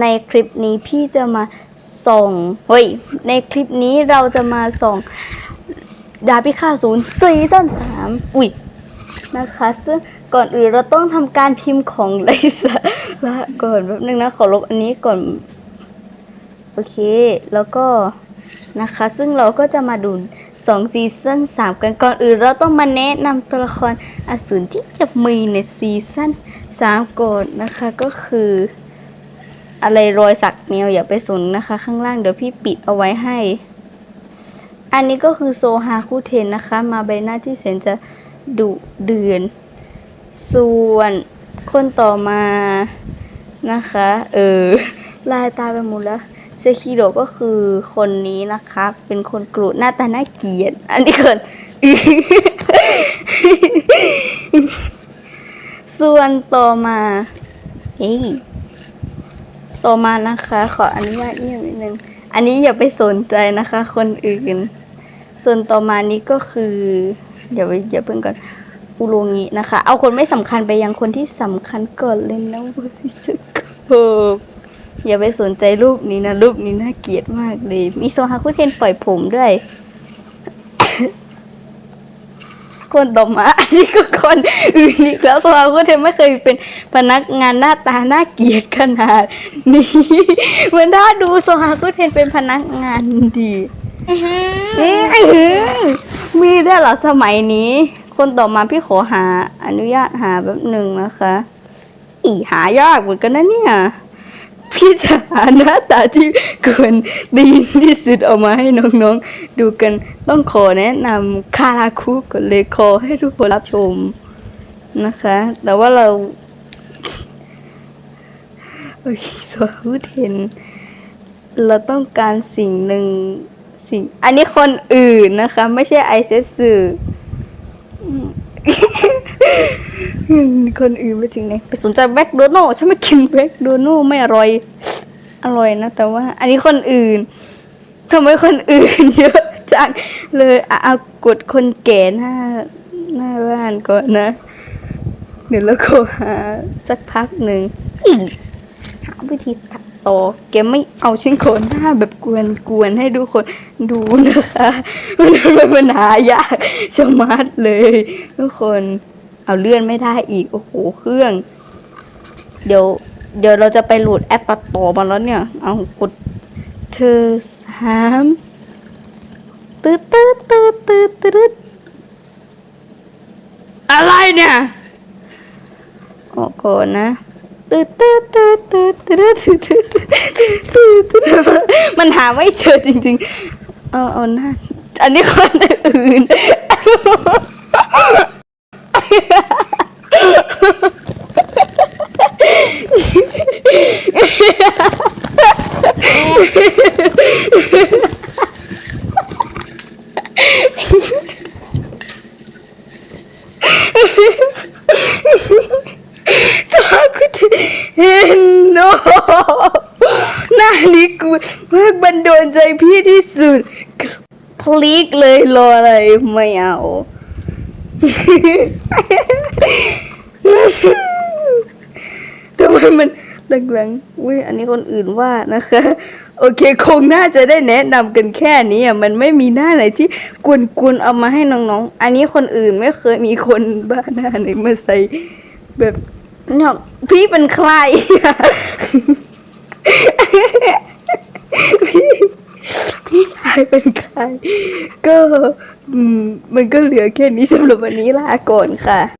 ในคลิปนี้พี่จะมาส่งเฮ้ย ในคลิปนี้เราจะมาส่งดาบพิฆาตศูนย์ซีซั่นสามอุ้ยนะคะซึ่งก่อนอื่นเราต้องทำการพิมพ์ของไลซะละก่อนแป๊บนึงนะขอลบอันนี้ก่อน โอเค แล้วก็นะคะ ซึ่งเราก็จะมาดูสองซีซั่นสามกันก่อนอื่นเราต้องมาแนะนำตัวละครอสูรที่จะมีในซีซั่นสามก่อนนะคะก็คือ อะไรรอยสักแมวอย่าไปสนนะคะ ข้างล่างเดี๋ยวพี่ปิดเอาไว้ให้ อันนี้ก็คือโซฮาคุเทนนะคะ มาใบหน้าที่แสนจะดุเดือน ส่วนคนต่อมานะคะ เออ ลายตาไปหมดแล้วเซคิโดก็คือคนนี้นะคะ เป็นคนกรุหน้าตาน่าเกลียด อันนี้ก่อนส่วนต่อมา เฮ้ย ต่อมานะคะ ขออนุญาตเงียบนิดนึง อันนี้อย่าไปสนใจนะคะ คนอื่น ส่วนต่อมานี้ก็คือเดี๋ยวเดี๋ยวเพิ่งก่อนอุโรงินะคะ เอาคนไม่สำคัญไปยังคนที่สำคัญก่อนเลยนะบริสุทธิ์โอย่าไปสนใจรูปนี้นะ รูปนี้น่าเกลียดมากเลย มีโซฮาคุเทนปล่อยผมด้วย คนต่อมาอันนี้ก็คนอื่นอีกแล้วโซฮาคุเทนไม่เคยเป็นพนักงานหน้าตาหน่าเกลียดขนาดนี้เหมือนถ้าดูโซฮาคุเทนเป็นพนักงานดีมีได้หรอสมัยนี้ คนต่อมาพี่ขอหาอนุญาตหาแบบหนึ่งนะคะ อีหายากเหมือนกันนะเนี่ย พี่จะหาหน้าตาที่ควรดีที่สุดออกมาให้น้องๆ ดูกันต้องขอแนะนำคาราคุก่อนเลยขอให้ทุกคนรับชมนะคะ แต่ว่าเราโอเคสวัสดีเห็นเราต้องการสิ่งหนึ่งสิ่ง อันนี้คนอื่นนะคะ ไม่ใช่ไอเซสึอืม คนอื่นไปถึงไหนไปสนใจแบ็คโดนัลฉันไม่กินแบ็คโดนัลไม่อร่อย อร่อยนะ แต่ว่า อันนี้คนอื่นทำไมคนอื่นเยอะจังเลยเอากดคนแก่หน้าหน้าบ้านก่อนนะ เดี๋ยวเราโทรหาสักพักหนึ่งอีกหาวิธีตัดต่อแกไม่เอาชิ้นโคนหน้าแบบกวนกวนให้ทุกคนดูนะคะมันเป็นปัญหายากชะมัดเลย ทุกคน เอาเลื่อนไม่ได้อีก โอ้โห เครื่อง เดี๋ยว เดี๋ยวเราจะไปโหลดแอปตัดต่อมาแล้วเนี่ย เอากดเธอสามตืดตืดตืดตืดตืดอะไรเนี่ยออกก่อนนะตืดตืดตืดตืดตืดตืดตืดตืดตืดมันหาไม่เจอจริง ๆ เอาเอาหน้าอันนี้คนอื่น ถ้าคุณเห็นโนหน้านี้กูมากบันโดนใจพี่ที่สุด คลิกเลยรออะไรไม่เอาทำไมมันหลังๆอุ้ยอันนี้คนอื่นว่านะคะ โอเค คงน่าจะได้แนะนำกันแค่นี้อะมันไม่มีหน้าไหนที่กวนๆเอามาให้น้องๆ อันนี้คนอื่นไม่เคยมีคนบ้าหน้าไหนมาใส่แบบเนี่ยพี่เป็นใครอะพี่พี่ชายเป็นใคร ก็ อืม มันก็เหลือแค่นี้สำหรับวันนี้ลาก่อนค่ะ